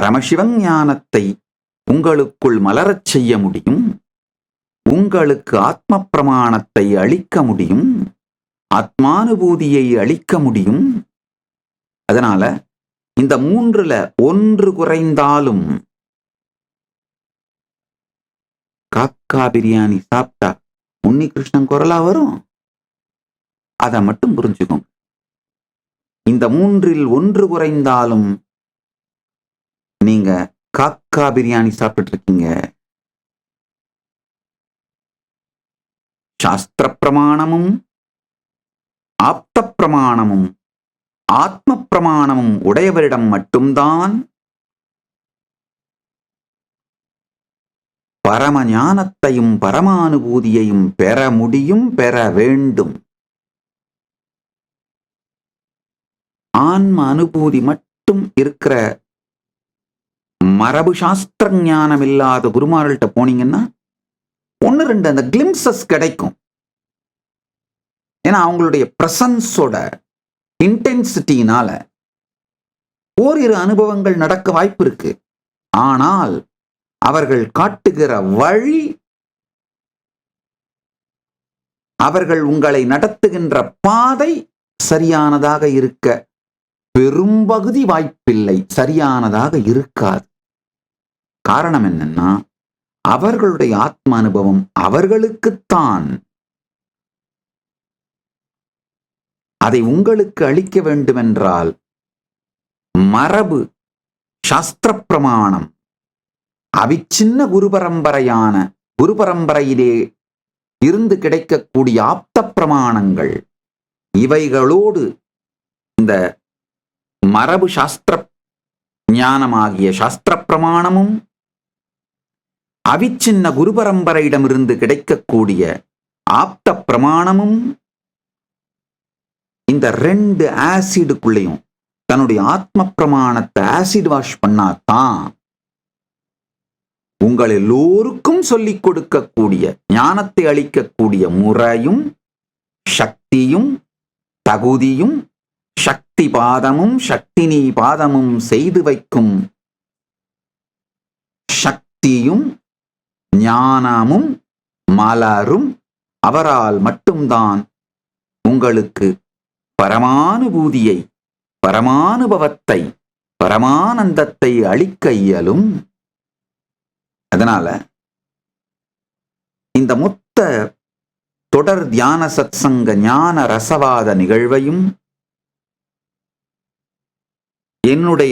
பரமசிவன் ஞானத்தை உங்களுக்குள் மலரச் செய்ய முடியும். உங்களுக்கு ஆத்ம பிரமாணத்தை அளிக்க முடியும். ஆத்மானுபூதியை அளிக்க முடியும். அதனால இந்த மூன்றுல ஒன்று குறைந்தாலும் காக்கா பிரியாணி சாப்பிட்டா உன்னி கிருஷ்ணன் குரலா வரும்? அதை மட்டும் புரிஞ்சுக்கோங்க. இந்த மூன்றில் ஒன்று குறைந்தாலும் நீங்க காக்கா பிரியாணி சாப்பிட்டு இருக்கீங்க சாஸ்திர பிரமாணமும் ஆப்த பிரமாணமும் ஆத்ம பிரமாணமும் உடையவரிடம் மட்டும்தான் பரம ஞானத்தையும் பரமானுபூதியையும் பெற முடியும் பெற வேண்டும். ஆன்ம அனுபூதி மட்டும் இருக்கிற மரபு சாஸ்திர ஞானம் இல்லாத குருமார்கள்ட்ட போனீங்கன்னா ஒன்று ரெண்டு அந்த கிளிம்சஸ் கிடைக்கும். ஏன்னா அவங்களுடைய பிரசன்ஸோட இன்டென்சிட்டினால ஓரிரு அனுபவங்கள் நடக்க வாய்ப்பு இருக்கு. ஆனால் அவர்கள் காட்டுகிற வழி அவர்கள் உங்களை நடத்துகின்ற பாதை சரியானதாக இருக்க பெரும்பகுதி வாய்ப்பில்லை. சரியானதாக இருக்காது. காரணம் என்னன்னா அவர்களுடைய ஆத்ம அனுபவம் அவர்களுக்குத்தான். அதை உங்களுக்கு அளிக்க வேண்டுமென்றால் மரபு சாஸ்திர பிரமாணம் அவிச்சின்ன குரு பரம்பரையான குரு பரம்பரையிலே இருந்து கிடைக்கக்கூடிய ஆப்த பிரமாணங்கள் இவைகளோடு இந்த மரபு சாஸ்திர ஞானமாகிய சாஸ்திர பிரமாணமும் அவிச்சின்ன குருபரம்பரையிடமிருந்து கிடைக்கக்கூடிய ஆப்த பிரமாணமும் இந்த ரெண்டு ஆசிடுக்குள்ளேயும் தன்னுடைய ஆத்ம பிரமாணத்தை ஆசிட் வாஷ் பண்ணாதான் உங்கள் எல்லோருக்கும் சொல்லிக் கொடுக்கக்கூடிய ஞானத்தை அளிக்கக்கூடிய முறையும் சக்தியும் தகுதியும் சக்தி பாதமும் சக்தினி பாதமும் செய்து வைக்கும் சக்தியும் ஞானமும் மலரும் அவரால் மட்டும்தான் உங்களுக்கு பரமானுபூதியை பரமானுபவத்தை பரமானந்தத்தை அளிக்க இயலும். அதனால இந்த மொத்த தொடர் தியான சத்சங்க ஞான ரசவாத நிகழ்வையும் என்னுடைய